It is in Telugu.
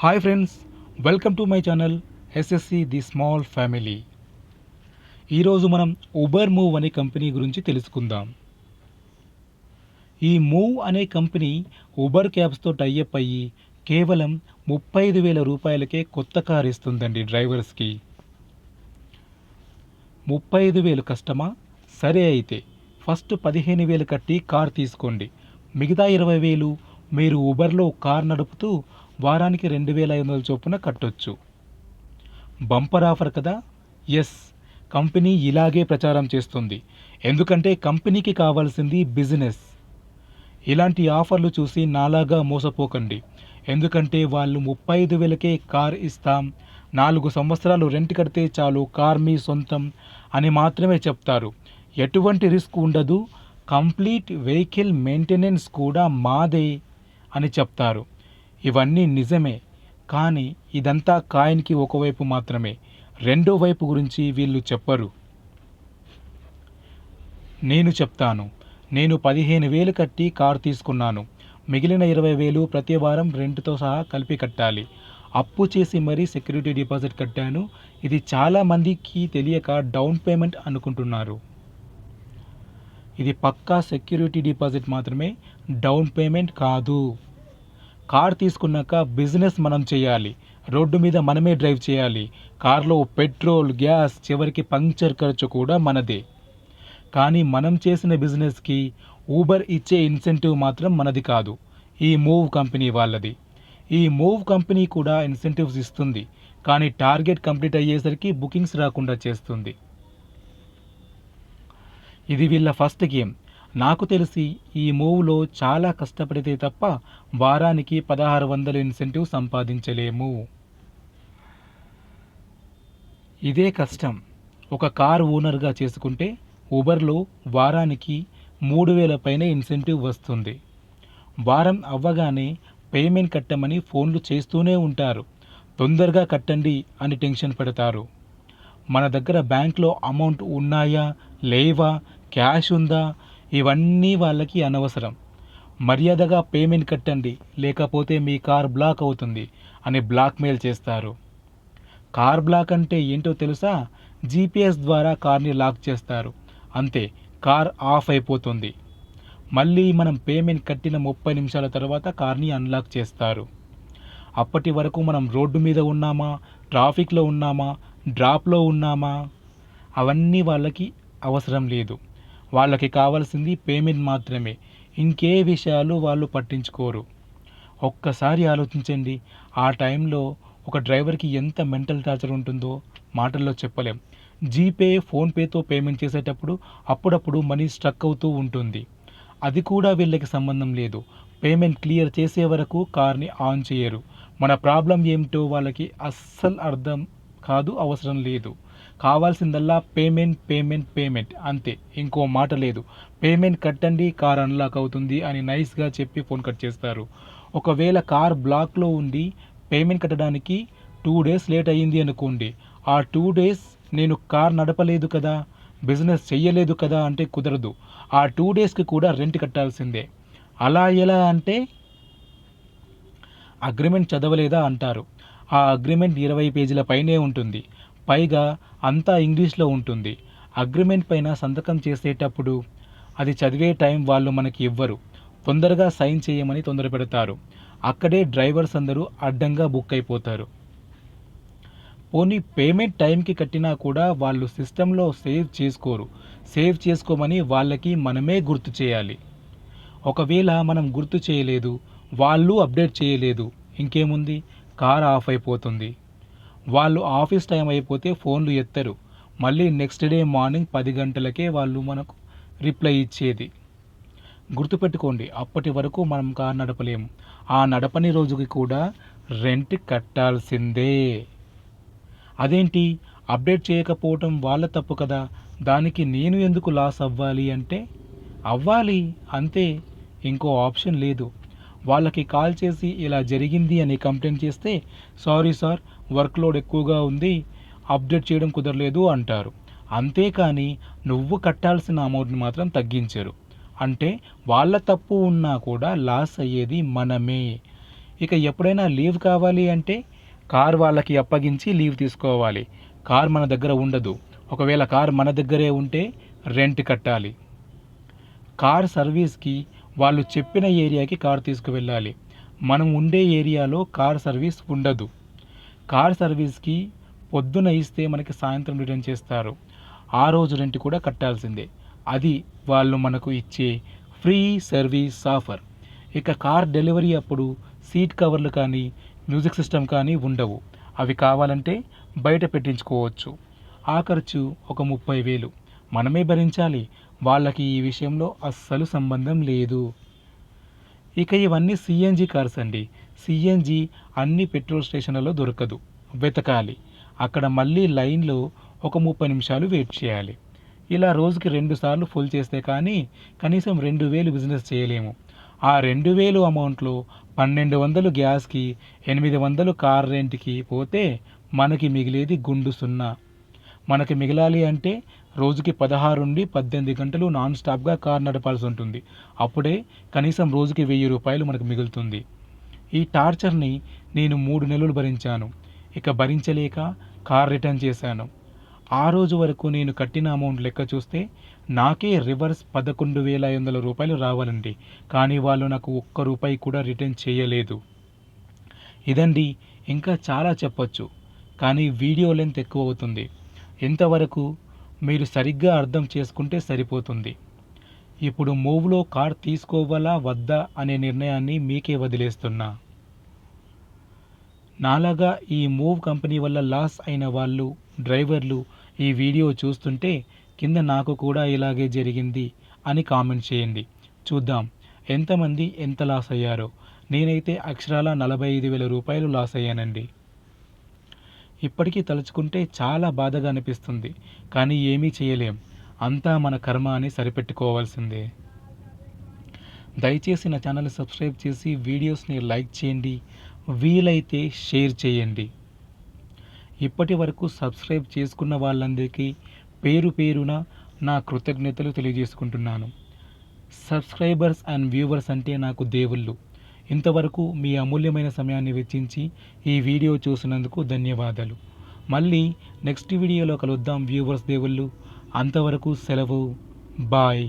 Hi friends welcome to my channel SSC the small family. ఈరోజు మనం ఉబర్ మూవ్ అనే కంపెనీ గురించి తెలుసుకుందాం. ఈ మూవ్ అనే కంపెనీ ఉబర్ క్యాబ్స్తో టైఅప్ అయ్యి కేవలం ముప్పై ఐదు వేల రూపాయలకే కొత్త కార్ ఇస్తుందండి డ్రైవర్స్కి ముప్పై ఐదు వేలు కష్టమా? సరే అయితే ఫస్ట్ పదిహేను వేలు కట్టి కార్ తీసుకోండి. మిగతా ఇరవై వేలు మీరు ఉబర్లో కార్ నడుపుతూ వారానికి రెండు వేల ఐదు వందల చొప్పున కట్టొచ్చు. బంపర్ ఆఫర్ కదా? ఎస్ కంపెనీ ఇలాగే ప్రచారం చేస్తుంది. ఎందుకంటే కంపెనీకి కావాల్సింది బిజినెస్. ఇలాంటి ఆఫర్లు చూసి నాలాగా మోసపోకండి. ఎందుకంటే వాళ్ళు ముప్పై ఐదు వేలకే కార్ ఇస్తాం. నాలుగు సంవత్సరాలు రెంట్ కడితే చాలు కార్ మీ సొంతం అని మాత్రమే చెప్తారు. ఎటువంటి రిస్క్ ఉండదు. కంప్లీట్ వెహికల్ మెయింటెనెన్స్ కూడా మాదే అని చెప్తారు. ఇవన్నీ నిజమే కానీ ఇదంతా కాయిన్కి ఒకవైపు మాత్రమే. రెండో వైపు గురించి వీళ్ళు చెప్పరు. నేను చెప్తాను. నేను పదిహేను వేలు కట్టి కార్ తీసుకున్నాను. మిగిలిన ఇరవై వేలు ప్రతి వారం రెంట్తో సహా కలిపి కట్టాలి. అప్పు చేసి మరీ సెక్యూరిటీ డిపాజిట్ కట్టాను. ఇది చాలా మందికి తెలియక డౌన్ పేమెంట్ అనుకుంటున్నారు. ఇది పక్కా సెక్యూరిటీ డిపాజిట్ మాత్రమే డౌన్ పేమెంట్ కాదు. కార్ తీసుకున్నాక బిజినెస్ మనం చేయాలి. రోడ్డు మీద మనమే డ్రైవ్ చేయాలి. కార్లో పెట్రోల్ గ్యాస్ చివరికి పంక్చర్ ఖర్చు కూడా మనదే. కానీ మనం చేసిన బిజినెస్కి ఊబర్ ఇచ్చే ఇన్సెంటివ్ మాత్రం మనది కాదు. ఈ మూవ్ కంపెనీ వాళ్ళది. ఈ మూవ్ కంపెనీ కూడా ఇన్సెంటివ్స్ ఇస్తుంది. కానీ టార్గెట్ కంప్లీట్ అయ్యేసరికి బుకింగ్స్ రాకుండా చేస్తుంది. ఇది వీళ్ళ ఫస్ట్ గేమ్ నాకు తెలిసి ఈ మూవ్లో చాలా కష్టపడితే తప్ప వారానికి పదహారు వందల ఇన్సెంటివ్ సంపాదించలేము. ఇదే కష్టం. ఒక కార్ ఓనర్గా చేసుకుంటే ఊబర్లో వారానికి మూడు వేల పైన ఇన్సెంటివ్ వస్తుంది. వారం అవ్వగానే పేమెంట్ కట్టమని ఫోన్లు చేస్తూనే ఉంటారు. తొందరగా కట్టండి అని టెన్షన్ పెడతారు. మన దగ్గర బ్యాంక్లో అమౌంట్ ఉన్నాయా? లేవా? క్యాష్ ఉందా? ఇవన్నీ వాళ్ళకి అనవసరం. మర్యాదగా పేమెంట్ కట్టండి లేకపోతే మీ కార్ బ్లాక్ అవుతుంది అని బ్లాక్మెయిల్ చేస్తారు. కార్ బ్లాక్ అంటే ఏంటో తెలుసా? జీపీఎస్ ద్వారా కార్ని లాక్ చేస్తారు. అంతే కార్ ఆఫ్ అయిపోతుంది. మళ్ళీ మనం పేమెంట్ కట్టిన ముప్పై నిమిషాల తర్వాత కార్ని అన్లాక్ చేస్తారు. అప్పటి వరకు మనం రోడ్డు మీద ఉన్నామా? ట్రాఫిక్లో ఉన్నామా? డ్రాప్లో ఉన్నామా? అవన్నీ వాళ్ళకి అవసరం లేదు. వాళ్ళకి కావాల్సింది పేమెంట్ మాత్రమే. ఇంకే విషయాలు వాళ్ళు పట్టించుకోరు. ఒక్కసారి ఆలోచించండి. ఆ టైంలో ఒక డ్రైవర్కి ఎంత మెంటల్ టార్చర్ ఉంటుందో మాటల్లో చెప్పలేం. జీపే ఫోన్పేతో పేమెంట్ చేసేటప్పుడు అప్పుడప్పుడు మనీ స్ట్రక్ అవుతూ ఉంటుంది. అది కూడా వీళ్ళకి సంబంధం లేదు. పేమెంట్ క్లియర్ చేసే వరకు కార్ని ఆన్ చేయరు. మన ప్రాబ్లం ఏమిటో వాళ్ళకి అస్సలు అర్థం కాదు అవసరం లేదు. కావాల్సిందల్లా పేమెంట్ పేమెంట్ పేమెంట్. అంతే. ఇంకో మాట లేదు. పేమెంట్ కట్టండి కార్ అన్లాక్ అవుతుంది అని నైస్గా చెప్పి ఫోన్ కట్ చేస్తారు. ఒకవేళ కార్ బ్లాక్లో ఉండి పేమెంట్ కట్టడానికి టూ డేస్ లేట్ అయ్యింది అనుకోండి. ఆ టూ డేస్ నేను కార్ నడపలేదు కదా బిజినెస్ చెయ్యలేదు కదా అంటే కుదరదు. ఆ టూ డేస్కి కూడా రెంట్ కట్టాల్సిందే. అలా ఎలా అంటే అగ్రిమెంట్ చదవలేదా అంటారు. ఆ అగ్రిమెంట్ ఇరవై పేజీల పైనే ఉంటుంది. పైగా అంతా ఇంగ్లీష్లో ఉంటుంది. అగ్రిమెంట్ పైన సంతకం చేసేటప్పుడు అది చదివే టైం వాళ్ళు మనకి ఇవ్వరు. తొందరగా సైన్ చేయమని తొందర పెడతారు. అక్కడే డ్రైవర్స్ అందరూ అడ్డంగా బుక్ అయిపోతారు. పోనీ పేమెంట్ టైంకి కట్టినా కూడా వాళ్ళు సిస్టంలో సేవ్ చేసుకోరు. సేవ్ చేసుకోమని వాళ్ళకి మనమే గుర్తు చేయాలి. ఒకవేళ మనం గుర్తు చేయలేదు వాళ్ళు అప్డేట్ చేయలేదు ఇంకేముంది? కార్ ఆఫ్ అయిపోతుంది. వాళ్ళు ఆఫీస్ టైం అయిపోతే ఫోన్లు ఎత్తరు. మళ్ళీ నెక్స్ట్ డే మార్నింగ్ పది గంటలకే వాళ్ళు మనకు రిప్లై ఇచ్చేది. గుర్తుపెట్టుకోండి అప్పటి వరకు మనం కార్ నడపలేము ఆ నడపని రోజుకి కూడా రెంట్ కట్టాల్సిందే. అదేంటి? అప్డేట్ చేయకపోవటం వాళ్ళ తప్పు కదా. దానికి నేను ఎందుకు లాస్ అవ్వాలి అంటే అవ్వాలి అంతే. ఇంకో ఆప్షన్ లేదు. వాళ్ళకి కాల్ చేసి ఇలా జరిగింది అని కంప్లైంట్ చేస్తే సారీ సార్ వర్క్ లోడ్ ఎక్కువగా ఉంది అప్డేట్ చేయడం కుదరలేదు అంటారు. అంతేకాని నువ్వు కట్టాల్సిన అమౌంట్ని మాత్రం తగ్గించరు. అంటే వాళ్ళ తప్పు ఉన్నా కూడా లాస్ అయ్యేది మనమే. ఇక ఎప్పుడైనా లీవ్ కావాలి అంటే కార్ వాళ్ళకి అప్పగించి లీవ్ తీసుకోవాలి. కార్ మన దగ్గర ఉండదు. ఒకవేళ కార్ మన దగ్గరే ఉంటే రెంట్ కట్టాలి. కార్ సర్వీస్కి వాళ్ళు చెప్పిన ఏరియాకి కార్ తీసుకువెళ్ళాలి. మనం ఉండే ఏరియాలో కార్ సర్వీస్ ఉండదు. కార్ సర్వీస్కి పొద్దున ఇస్తే మనకి సాయంత్రం రిటర్న్ చేస్తారు. ఆ రోజు రెంట్ కూడా కట్టాల్సిందే. అది వాళ్ళు మనకు ఇచ్చే ఫ్రీ సర్వీస్ ఆఫర్. ఇక కార్ డెలివరీ అప్పుడు సీట్ కవర్లు కానీ మ్యూజిక్ సిస్టమ్ కానీ ఉండవు. అవి కావాలంటే బయట పెట్టించుకోవచ్చు. ఆ ఖర్చు ఒక ముప్పై వేలు. మనమే భరించాలి. వాళ్ళకి ఈ విషయంలో అస్సలు సంబంధం లేదు. ఇక ఇవన్నీ సిఎన్జి కార్స్ అండి. సిఎన్జి అన్ని పెట్రోల్ స్టేషన్లలో దొరకదు. వెతకాలి. అక్కడ మళ్ళీ లైన్లో ఒక ముప్పై నిమిషాలు వెయిట్ చేయాలి. ఇలా రోజుకి రెండు సార్లు ఫుల్ చేస్తే కానీ కనీసం రెండు వేలు బిజినెస్ చేయలేము. ఆ రెండు వేలు అమౌంట్లో పన్నెండు వందలు గ్యాస్కి ఎనిమిది వందలు కార్ రెంట్కి పోతే మనకి మిగిలేది గుండు సున్నా. మనకి మిగలాలి అంటే రోజుకి పదహారు నుండి పద్దెనిమిది గంటలు నాన్ స్టాప్గా కార్ నడపాల్సి ఉంటుంది. అప్పుడే కనీసం రోజుకి వెయ్యి రూపాయలు మనకు మిగులుతుంది. ఈ టార్చర్ని నేను మూడు నెలలు భరించాను. ఇక భరించలేక కార్ రిటర్న్ చేశాను. ఆ రోజు వరకు నేను కట్టిన అమౌంట్ లెక్క చూస్తే నాకే రివర్స్ పదకొండు వేల ఐదు వందల రూపాయలు రావాలండి. కానీ వాళ్ళు నాకు ఒక్క రూపాయి కూడా రిటర్న్ చేయలేదు. ఇదండి ఇంకా చాలా చెప్పొచ్చు. కానీ వీడియో లెంత్ ఎక్కువ అవుతుంది. ఎంతవరకు మీరు సరిగ్గా అర్థం చేసుకుంటే సరిపోతుంది. ఇప్పుడు మూవ్లో కార్ తీసుకోవాలా వద్దా అనే నిర్ణయాన్ని మీకే వదిలేస్తున్నా. నాలాగా ఈ మూవ్ కంపెనీ వల్ల లాస్ అయిన వాళ్ళు డ్రైవర్లు ఈ వీడియో చూస్తుంటే కింద నాకు కూడా ఇలాగే జరిగింది అని కామెంట్ చేయండి. చూద్దాం ఎంతమంది ఎంత లాస్ అయ్యారో. నేనైతే అక్షరాల నలభై ఐదు వేల రూపాయలు లాస్ అయ్యానండి. ఇప్పటికీ తలుచుకుంటే చాలా బాధగా అనిపిస్తుంది. కానీ ఏమీ చేయలేం. అంతా మన కర్మ అని సరిపెట్టుకోవాల్సిందే. దయచేసి నా ఛానల్ సబ్స్క్రైబ్ చేసి వీడియోస్ని లైక్ చేయండి. వీలైతే షేర్ చేయండి. ఇప్పటి వరకు సబ్స్క్రైబ్ చేసుకున్న వాళ్ళందరికీ పేరు పేరున నా కృతజ్ఞతలు తెలియజేసుకుంటున్నాను. సబ్స్క్రైబర్స్ అండ్ వ్యూవర్స్ అంటే నాకు దేవుళ్ళు. ఇంతవరకు మీ అమూల్యమైన సమయాన్ని వెచ్చించి ఈ వీడియో చూసినందుకు ధన్యవాదాలు. మళ్ళీ నెక్స్ట్ వీడియోలో కలుద్దాం వ్యూవర్స్ దేవుళ్ళు. అంతవరకు సెలవు. బాయ్.